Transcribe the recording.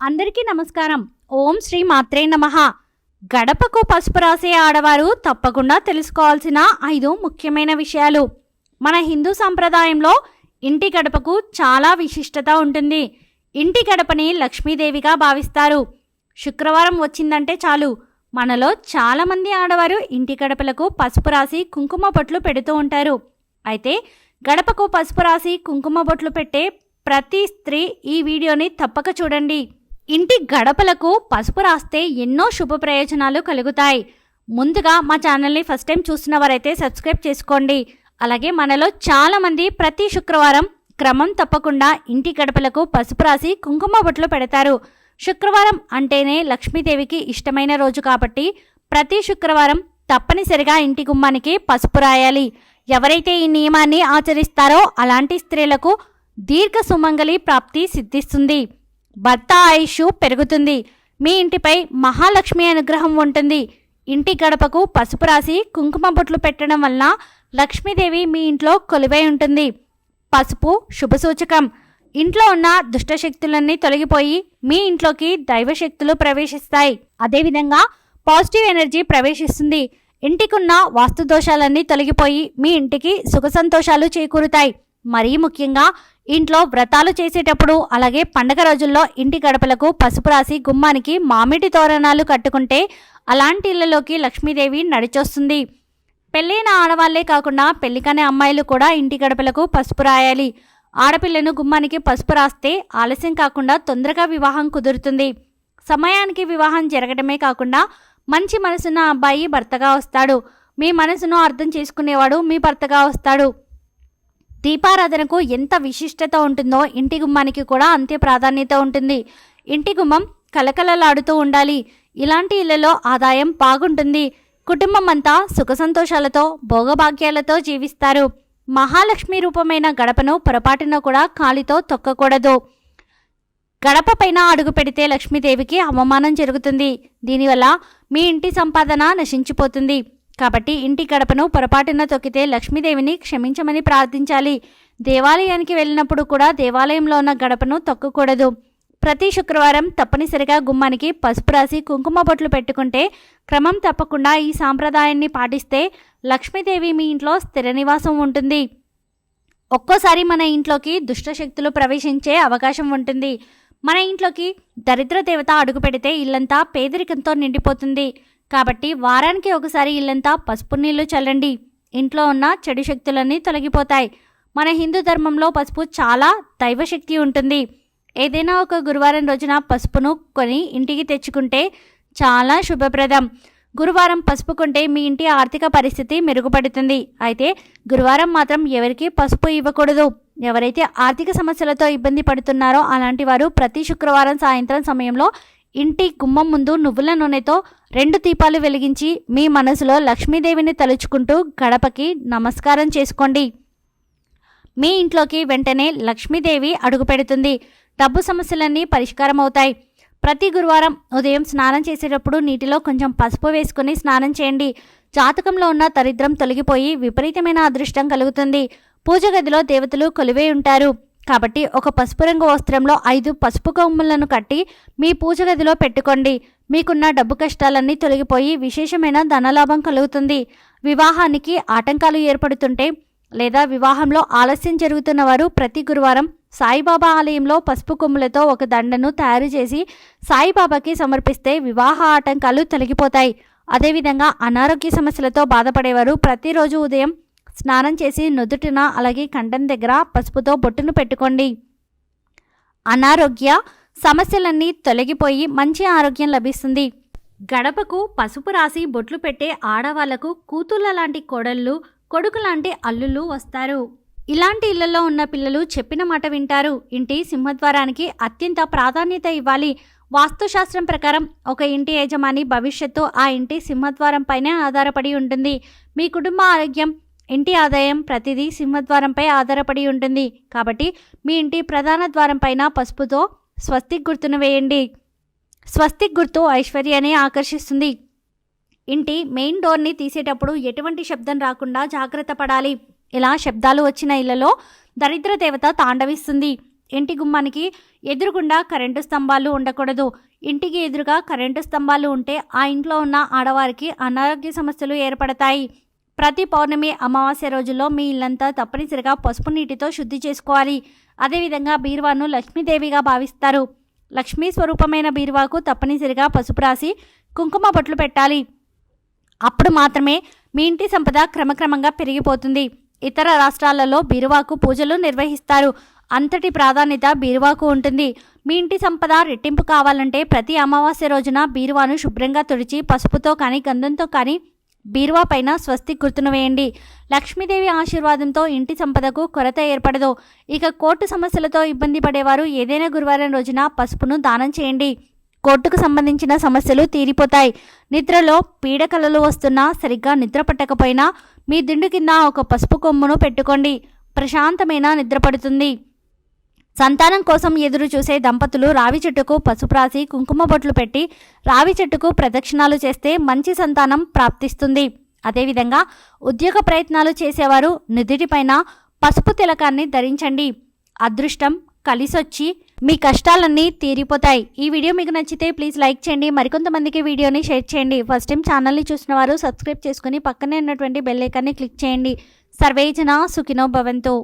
అందరికీ నమస్కారం. ఓం శ్రీ మాత్రే నమః. గడపకు పసుపు రాసే ఆడవారు తప్పకుండా తెలుసుకోవాల్సిన ఐదు ముఖ్యమైన విషయాలు. మన హిందూ సంప్రదాయంలో ఇంటి గడపకు చాలా విశిష్టత ఉంటుంది. ఇంటి గడపని లక్ష్మీదేవిగా భావిస్తారు. శుక్రవారం వచ్చిందంటే చాలు. మనలో చాలామంది ఆడవారు ఇంటి గడపలకు పసుపు రాసి కుంకుమ బొట్లు పెడుతూ ఉంటారు. అయితే గడపకు పసుపు రాసి కుంకుమ బొట్లు పెట్టే ప్రతి స్త్రీ ఈ వీడియోని తప్పక చూడండి. ఇంటి గడపలకు పసుపు రాస్తే ఎన్నో శుభ ప్రయోజనాలు కలుగుతాయి. ముందుగా మా ఛానల్ని ఫస్ట్ టైం చూస్తున్న వారైతే సబ్స్క్రైబ్ చేసుకోండి. అలాగే మనలో చాలామంది ప్రతి శుక్రవారం క్రమం తప్పకుండా ఇంటి గడపలకు పసుపు రాసి కుంకుమ బొట్లు పెడతారు. శుక్రవారం అంటేనే లక్ష్మీదేవికి ఇష్టమైన రోజు కాబట్టి ప్రతి శుక్రవారం తప్పనిసరిగా ఇంటి గుమ్మానికి పసుపు రాయాలి. ఎవరైతే ఈ నియమాన్ని ఆచరిస్తారో అలాంటి స్త్రీలకు దీర్ఘ సుమంగళి ప్రాప్తి సిద్ధిస్తుంది. భర్త ఆయుష్ పెరుగుతుంది. మీ ఇంటిపై మహాలక్ష్మి అనుగ్రహం ఉంటుంది. ఇంటి గడపకు పసుపు రాసి కుంకుమ బొట్లు పెట్టడం వలన లక్ష్మీదేవి మీ ఇంట్లో కొలువై ఉంటుంది. పసుపు శుభసూచకం ఇంట్లో ఉన్న దుష్టశక్తులన్నీ తొలగిపోయి మీ ఇంట్లోకి దైవశక్తులు ప్రవేశిస్తాయి. అదేవిధంగా పాజిటివ్ ఎనర్జీ ప్రవేశిస్తుంది. ఇంటికున్న వాస్తు దోషాలన్నీ తొలగిపోయి మీ ఇంటికి సుఖ సంతోషాలు చేకూరుతాయి. మరీ ముఖ్యంగా ఇంట్లో వ్రతాలు చేసేటప్పుడు అలాగే పండగ రోజుల్లో ఇంటి గడపలకు పసుపు రాసి గుమ్మానికి మామిడి తోరణాలు కట్టుకుంటే అలాంటి ఇళ్ళలోకి లక్ష్మీదేవి నడిచొస్తుంది. పెళ్ళైన ఆడవాళ్ళే కాకుండా పెళ్ళికనే అమ్మాయిలు కూడా ఇంటి గడపలకు పసుపు రాయాలి. ఆడపిల్లను గుమ్మానికి పసుపు రాస్తే ఆలస్యం కాకుండా తొందరగా వివాహం కుదురుతుంది. సమయానికి వివాహం జరగడమే కాకుండా మంచి మనసున్న అబ్బాయి భర్తగా వస్తాడు. మీ మనసును అర్థం చేసుకునేవాడు మీ భర్తగా వస్తాడు. దీపారాధనకు ఎంత విశిష్టత ఉంటుందో ఇంటి గుమ్మానికి కూడా అంతే ప్రాధాన్యత ఉంటుంది. ఇంటి గుమ్మం కలకలలాడుతూ ఉండాలి. ఇలాంటి ఇళ్ళలో ఆదాయం బాగుంటుంది. కుటుంబం అంతా సుఖ సంతోషాలతో భోగభాగ్యాలతో జీవిస్తారు. మహాలక్ష్మి రూపమైన గడపను పొరపాటున కూడా కాలితో తొక్కకూడదు. గడప పైన అడుగు పెడితే లక్ష్మీదేవికి అవమానం జరుగుతుంది. దీనివల్ల మీ ఇంటి సంపాదన నశించిపోతుంది. కాబట్టి ఇంటి గడపను పొరపాటున తొక్కితే లక్ష్మీదేవిని క్షమించమని ప్రార్థించాలి. దేవాలయానికి వెళ్ళినప్పుడు కూడా దేవాలయంలో ఉన్న గడపను తొక్కకూడదు. ప్రతి శుక్రవారం తప్పనిసరిగా గుమ్మానికి పసుపు రాసి కుంకుమ బొట్లు పెట్టుకుంటే క్రమం తప్పకుండా ఈ సాంప్రదాయాన్ని పాటిస్తే లక్ష్మీదేవి మీ ఇంట్లో స్థిర నివాసం ఉంటుంది. ఒక్కోసారి మన ఇంట్లోకి దుష్టశక్తులు ప్రవేశించే అవకాశం ఉంటుంది. మన ఇంట్లోకి దరిద్ర దేవత అడుగు పెడితే ఇల్లంతా పేదరికంతో నిండిపోతుంది. కాబట్టి వారానికి ఒకసారి ఇల్లంతా పసుపు నీళ్ళు చల్లండి. ఇంట్లో ఉన్న చెడు శక్తులన్నీ తొలగిపోతాయి. మన హిందూ ధర్మంలో పసుపు చాలా దైవశక్తి ఉంటుంది. ఏదైనా ఒక గురువారం రోజున పసుపును కొని ఇంటికి తెచ్చుకుంటే చాలా శుభప్రదం. గురువారం పసుపు కొంటే మీ ఇంటి ఆర్థిక పరిస్థితి మెరుగుపడుతుంది. అయితే గురువారం మాత్రం ఎవరికి పసుపు ఇవ్వకూడదు. ఎవరైతే ఆర్థిక సమస్యలతో ఇబ్బంది పడుతున్నారో అలాంటి వారు ప్రతి శుక్రవారం సాయంత్రం సమయంలో ఇంటి గుమ్మం ముందు నువ్వుల నూనెతో రెండు దీపాలు వెలిగించి మీ మనసులో లక్ష్మీదేవిని తలుచుకుంటూ గడపకి నమస్కారం చేసుకోండి. మీ ఇంట్లోకి వెంటనే లక్ష్మీదేవి అడుగుపెడుతుంది డబ్బు సమస్యలన్నీ పరిష్కారం అవుతాయి ప్రతి గురువారం ఉదయం స్నానం చేసేటప్పుడు నీటిలో కొంచెం పసుపు వేసుకుని స్నానం చేయండి. జాతకంలో ఉన్న దరిద్రం తొలగిపోయి విపరీతమైన అదృష్టం కలుగుతుంది. పూజ గదిలో దేవతలు కొలివే ఉంటారు. కాబట్టి ఒక పసుపు రంగు వస్త్రంలో ఐదు పసుపు కొమ్ములను కట్టి మీ పూజ గదిలో పెట్టుకోండి. మీకున్న డబ్బు కష్టాలన్నీ తొలగిపోయి విశేషమైన ధనలాభం కలుగుతుంది. వివాహానికి ఆటంకాలు ఏర్పడుతుంటే లేదా వివాహంలో ఆలస్యం జరుగుతున్న వారు ప్రతి గురువారం సాయిబాబా ఆలయంలో పసుపు కొమ్ములతో ఒక దండను తయారు చేసి సాయిబాబాకి సమర్పిస్తే వివాహ ఆటంకాలు తొలగిపోతాయి. అదేవిధంగా అనారోగ్య సమస్యలతో బాధపడేవారు ప్రతిరోజు ఉదయం స్నానం చేసి నుదుటిన అలాగే కంఠం దగ్గర పసుపుతో బొట్టును పెట్టుకోండి. అనారోగ్య సమస్యలన్నీ తొలగిపోయి మంచి ఆరోగ్యం లభిస్తుంది. గడపకు పసుపు రాసి బొట్లు పెట్టే ఆడవాళ్ళకు కూతుళ్ళ లాంటి కోడళ్ళు కొడుకు లాంటి అల్లుళ్ళు వస్తారు. ఇలాంటి ఇళ్ళలో ఉన్న పిల్లలు చెప్పిన మాట వింటారు. ఇంటి సింహద్వారానికి అత్యంత ప్రాధాన్యత ఇవ్వాలి. వాస్తుశాస్త్రం ప్రకారం ఒక ఇంటి యజమాని భవిష్యత్తు ఆ ఇంటి సింహద్వారం పైనే ఆధారపడి ఉంటుంది. మీ కుటుంబ ఆరోగ్యం ఇంటి ఆదాయం ప్రతిదీ సింహద్వారంపై ఆధారపడి ఉంటుంది. కాబట్టి మీ ఇంటి ప్రధాన ద్వారం పైన పసుపుతో స్వస్తిక్ గుర్తును వేయండి. స్వస్తిక్ గుర్తు ఐశ్వర్యాన్ని ఆకర్షిస్తుంది. ఇంటి మెయిన్ డోర్ని తీసేటప్పుడు ఎటువంటి శబ్దం రాకుండా జాగ్రత్త పడాలి. ఇలా శబ్దాలు వచ్చిన ఇళ్ళలో దరిద్ర దేవత తాండవిస్తుంది. ఇంటి గుమ్మానికి ఎదురుగుండా కరెంటు స్తంభాలు ఉండకూడదు. ఇంటికి ఎదురుగా కరెంటు స్తంభాలు ఉంటే ఆ ఇంట్లో ఉన్న ఆడవారికి అనారోగ్య సమస్యలు ఏర్పడతాయి. ప్రతి పౌర్ణమి అమావాస్య రోజుల్లో మీ ఇల్లంతా తప్పనిసరిగా పసుపు నీటితో శుద్ధి చేసుకోవాలి. అదేవిధంగా బీరువాను లక్ష్మీదేవిగా భావిస్తారు. లక్ష్మీ స్వరూపమైన బీరువాకు తప్పనిసరిగా పసుపు రాసి కుంకుమ బొట్లు పెట్టాలి. అప్పుడు మాత్రమే మీ ఇంటి సంపద క్రమక్రమంగా పెరిగిపోతుంది. ఇతర రాష్ట్రాలలో బీరువాకు పూజలు నిర్వహిస్తారు. అంతటి ప్రాధాన్యత బీరువాకు ఉంటుంది. మీ ఇంటి సంపద రెట్టింపు కావాలంటే ప్రతి అమావాస్య రోజున బీరువాను శుభ్రంగా తుడిచి పసుపుతో కానీ గంధంతో కానీ బీరువా పైన స్వస్తి గుర్తును వేయండి. లక్ష్మీదేవి ఆశీర్వాదంతో ఇంటి సంపదకు కొరత ఏర్పడదు. ఇక కోర్టు సమస్యలతో ఇబ్బంది పడేవారు ఏదైనా గురువారం రోజున పసుపును దానం చేయండి. కోర్టుకు సంబంధించిన సమస్యలు తీరిపోతాయి. నిద్రలో పీడకలలు వస్తున్నా సరిగ్గా నిద్ర పట్టకపోయినా మీ దిండు కింద ఒక పసుపు కొమ్మును పెట్టుకోండి. ప్రశాంతమైన నిద్ర పడుతుంది. సంతానం కోసం ఎదురు చూసే దంపతులు రావి చెట్టుకు పసుపురాసి కుంకుమ బొట్లు పెట్టి రావి చెట్టుకు ప్రదక్షిణాలు చేస్తే మంచి సంతానం ప్రాప్తిస్తుంది. అదేవిధంగా ఉద్యోగ ప్రయత్నాలు చేసేవారు నుదిటిపైన పసుపు తిలకాన్ని ధరించండి. అదృష్టం కలిసొచ్చి మీ కష్టాలన్నీ తీరిపోతాయి. ఈ వీడియో మీకు నచ్చితే ప్లీజ్ లైక్ చేయండి. మరికొంతమందికి వీడియోని షేర్ చేయండి. ఫస్ట్ టైం ఛానల్ని చూసిన వారు సబ్స్క్రైబ్ చేసుకుని పక్కనే ఉన్నటువంటి బెల్ ఐకాన్ని క్లిక్ చేయండి. సర్వేజన సుఖినో భవంతు.